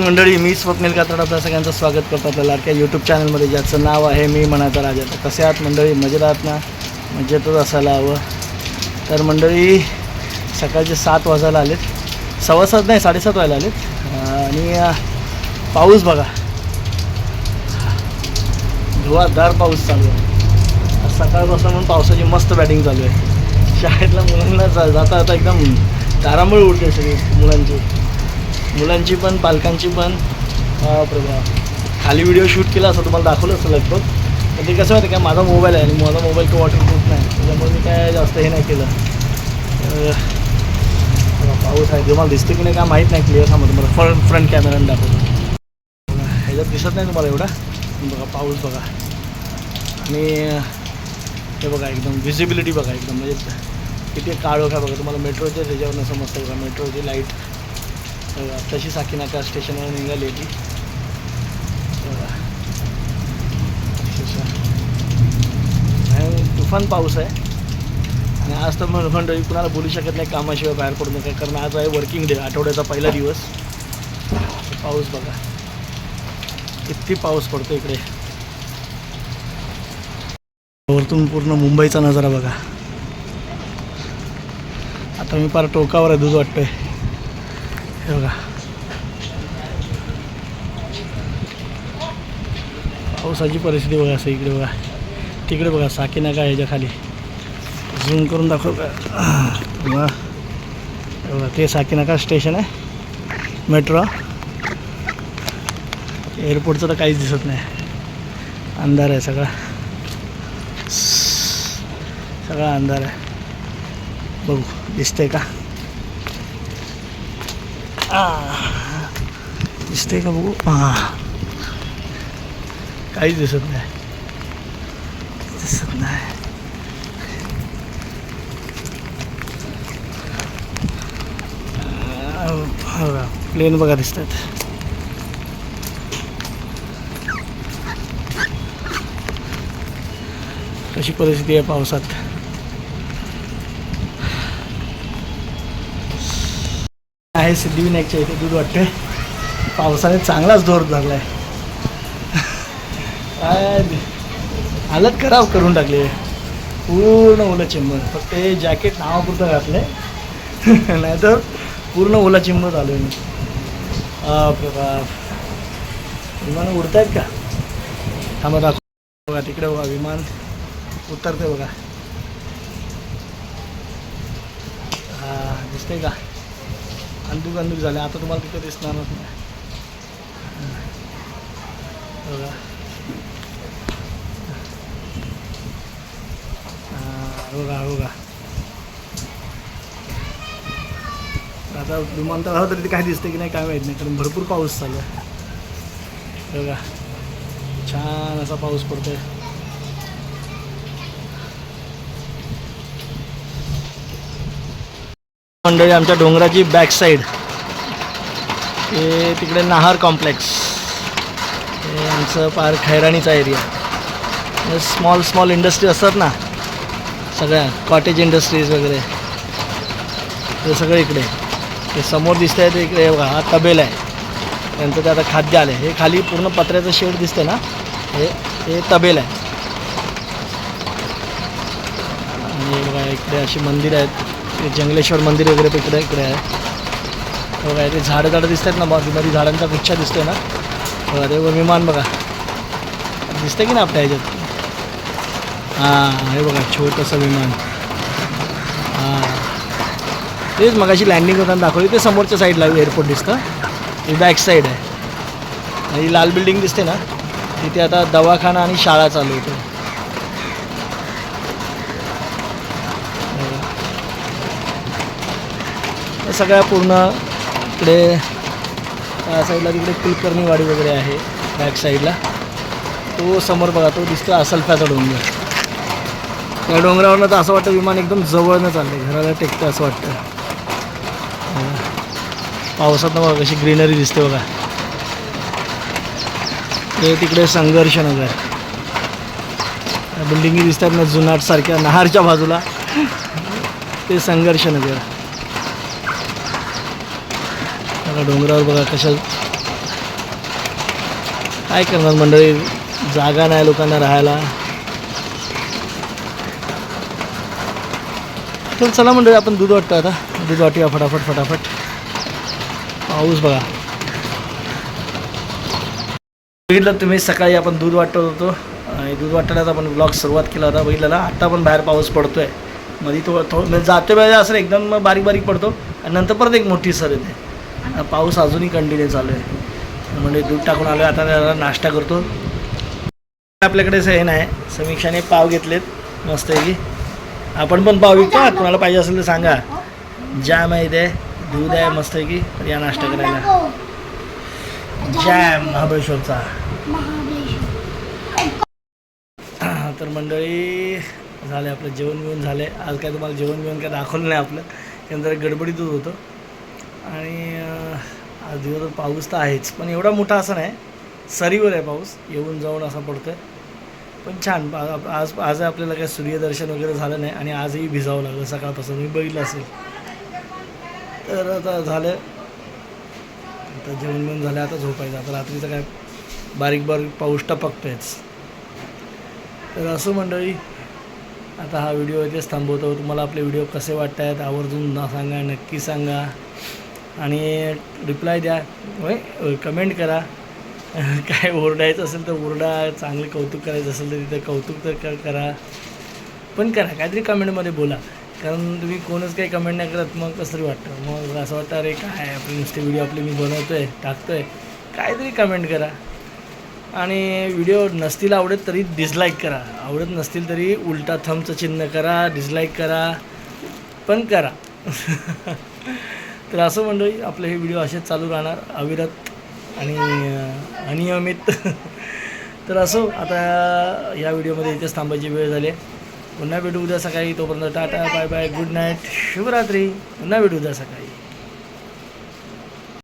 मंडळी मी स्वप्नील कातड आपल्या सगळ्यांचं स्वागत करतो आपल्या लाडक्या यूट्यूब चॅनलमध्ये ज्याचं नाव आहे मी म्हणायचा राजा. तर कसे आहात मंडळी? मजेत आहात ना? मजेतच असायला हवं. तर मंडळी सकाळचे सात वाजायला आलेत. सव्वा सात नाही साडेसात व्हायला आलेत. आणि पाऊस बघा. धुवाधार पाऊस चालू आहे. सकाळपासून म्हणून पावसाची मस्त बॅटिंग चालू आहे. शाळेतल्या मुलांना जाता जाता एकदम तारांबळ उडते सगळी मुलांची. मुलांची पण पालकांची पण. खाली व्हिडिओ शूट केला असं तुम्हाला दाखवलं असं लगभग. पण ते कसं होतं का माझा मोबाईल आहे आणि माझा मोबाईल तो वॉटरप्रूफ नाही. त्याच्यामुळे मी काय जास्त हे नाही केलं. पाऊस आहे. तुम्हाला दिसतं की नाही काय माहीत नाही. क्लिअर सांगतो तुम्हाला. फ्रंट फ्रंट कॅमेराने दाखवतो. ह्याच्यात दिसत नाही तुम्हाला एवढा. बघा पाऊस बघा. आणि हे बघा एकदम व्हिजिबिलिटी बघा एकदम. म्हणजे किती काळ काय बघा. तुम्हाला मेट्रोच्या त्याच्यावरनं समजतं बघा. मेट्रोची लाइट तशी साकीनाका स्टेशनवर निघाली ती आणि तुफान पाऊस आहे. आणि आज तर मग मंडळी कुणाला बोलू शकत नाही कामाशिवाय बाहेर पडू नका कारण आज आहे वर्किंग डे आठवड्याचा पहिला दिवस. पाऊस बघा. किती पाऊस पडतो इकडे. वरतून पूर्ण मुंबईचा नजारा बघा. आता मी फार टोकावर आहे दूध वाटतोय. बघा. पावसाची परिस्थिती बघा असं इकडे बघा. तिकडे बघा साकीनाका ह्याच्या खाली झूम करून दाखव. का बघा. हे बघा ते साकीनाका स्टेशन आहे? मेट्रो एअरपोर्टचं तर काहीच दिसत नाही. अंधार आहे सगळा. सगळा अंधार आहे. बघू दिसतंय का? आ, का बघू हां काहीच दिसत नाही दिसत नाही प्लेन बघा दिसतात. कशी परिस्थिती आहे पावसात? आहे सिद्धिविनायकच्या इथे दूध वाटते पावसाने चांगलाच जोर धरलाय. काय हालत खराब करून टाकली पूर्ण ओला चिंबर फक्त हे जॅकेट नावापुरतं घातलं आहे नाहीतर पूर्ण ओला चिंब झालो मी. बापरे बाप. विमान उडतायत का? थांबा दाखव. बघा तिकडे बघा विमान उतरते बघा. हा दिसतंय का? अंदूक अंदूक झाले. आता तुम्हाला तिथं दिसणारच नाही. बघा. बघा बघा. आता विमानतळावर तरी ते काय दिसतं की नाही काय माहीत नाही. कारण भरपूर पाऊस चालू आहे. बघा. छान असा पाऊस पडतोय. मंडळी आमच्या डोंगराची बॅक साईड हे तिकडे नाहार कॉम्प्लेक्स हे आमचं पार खैराणीचा एरिया स्मॉल स्मॉल इंडस्ट्री असतात ना सगळ्या कॉटेज इंडस्ट्रीज वगैरे. हे सगळं इकडे. ते समोर दिसत आहे ते इकडे बघा हा तबेल आहे. त्यांचं ते आता खाद्य आलं हे खाली पूर्ण पत्र्याचं शेड दिसतं ना हे हे तबेल आहे. आणि बघा इकडे अशी मंदिर आहेत. जंगलेश्वर मंदिर वगैरे ते इकडे इकडे आहे. बघा ते झाडं झाडं दिसत आहेत ना मध्ये झाडांचा गुच्छा दिसतोय ना. बघा ते विमान बघा. दिसतं की ना आपल्या ह्याच्यात? हां हे बघा छोटंसं विमान. हां. तेच मगाशी लँडिंग होताना दाखवली. ते समोरच्या साईडला एअरपोर्ट दिसतं. ही बॅक साईड आहे. ही लाल बिल्डिंग दिसते ना. तिथे आता दवाखाना आणि शाळा चालू होते सगळ्या पूर्ण इकडे त्या साईडला तिकडे कुलकर्णी वाडी वगैरे आहे बॅक साईडला तो समोर बघा तो दिसतो असलफ्याचा डोंगर. त्या डोंगरावरनं तर असं वाटतं विमान एकदम जवळनं चाललंय घराला टेकतं असं वाटतं. पावसात बघा कशी ग्रीनरी दिसते बघा. ते तिकडे संघर्ष नगर. बिल्डिंगी दिसतात ना जुनाटसारख्या नहारच्या बाजूला. ते संघर्ष नगर. बघा डोंगरावर बघा कशा काय करणार मंडळी? जागा नाही लोकांना राहायला. तर चला मंडळी आपण दूध वाटतो आता. दूध वाटूया फटाफट फटाफट. पाऊस बघा. बघितलं तुम्ही सकाळी आपण दूध वाटत होतो. आणि दूध वाटण्याचा आपण ब्लॉग सुरुवात केला होता बघितलं आत्ता पण बाहेर पाऊस पडतोय. मध्ये थोडं थोडं म्हणजे जातो वेळेला असं एकदम बारीक बारीक पडतो. आणि नंतर परत एक मोठी सर येते. आता पाऊस अजूनही कंटिन्यू चालू आहे. म्हणजे दूध टाकून आलो आता जरा नाश्ता करतो. आपल्याकडे असं हे नाही. समीक्षाने पाव घेतलेत. मस्त आहे की आपण पण पाव विकतो. कोणाला पाहिजे असेल तर सांगा. जॅम आहे इथे. दूध आहे मस्त आहे की तर या नाश्ता करायला. जॅम महाबळेश्वरचा. तर मंडळी झाले आपलं जेवण बिवण झाले आज काय तुम्हाला जेवण बिवण काय दाखवलं नाही आपलं. त्यानंतर गडबडीतच होतं. आणि आज दिवसभर पाऊस तर आहेच पण एवढा मोठा असा नाही. सरीवर आहे पाऊस येऊन जाऊन असा आहे पण छान आज आज आपल्याला काय सूर्यदर्शन वगैरे झालं नाही आणि आजही भिजावं लागलं सकाळपासून. मी बघितलं असेल. तर आता झालं आता जेवण बिवण झालं आता झोपायचं. आता रात्रीचं काय बारीक बारीक पाऊस टपकतोयच. तर असं मंडळी आता हा व्हिडिओ इथेच थांबवतो. तुम्हाला आपले व्हिडिओ कसे वाटत आहेत आवर्जून ना सांगा नक्की सांगा. आणि रिप्लाय द्या. होय कमेंट करा. काय ओरडायचं असेल तर ओरडा चांगले कौतुक करायचं असेल तर तिथं कौतुक तर करा. पण करा काहीतरी कमेंटमध्ये बोला. कारण तुम्ही कोणच काही कमेंट नाही करत मग कसं तरी वाटतं. मग असं वाटतं अरे काय आपली नुसते व्हिडिओ आपले मी बनवतो आहे टाकतो आहे काहीतरी कमेंट करा. आणि व्हिडिओ नसतील आवडत तरी डिसलाईक करा. आवडत नसतील तरी उलटा थंबचं चिन्ह करा डिसलाईक करा. पण करा. तर असं मंडळी आपले हे व्हिडिओ असेच चालू राहणार. अविरत आणि अनियमित तर असो आता या व्हिडिओमध्ये इथेच थांबायची वेळ झाली आहे. पुन्हा भेटू उद्या सकाळी. तोपर्यंत tata bye bye good night शुभरात्री. पुन्हा भेटू उद्या सकाळी.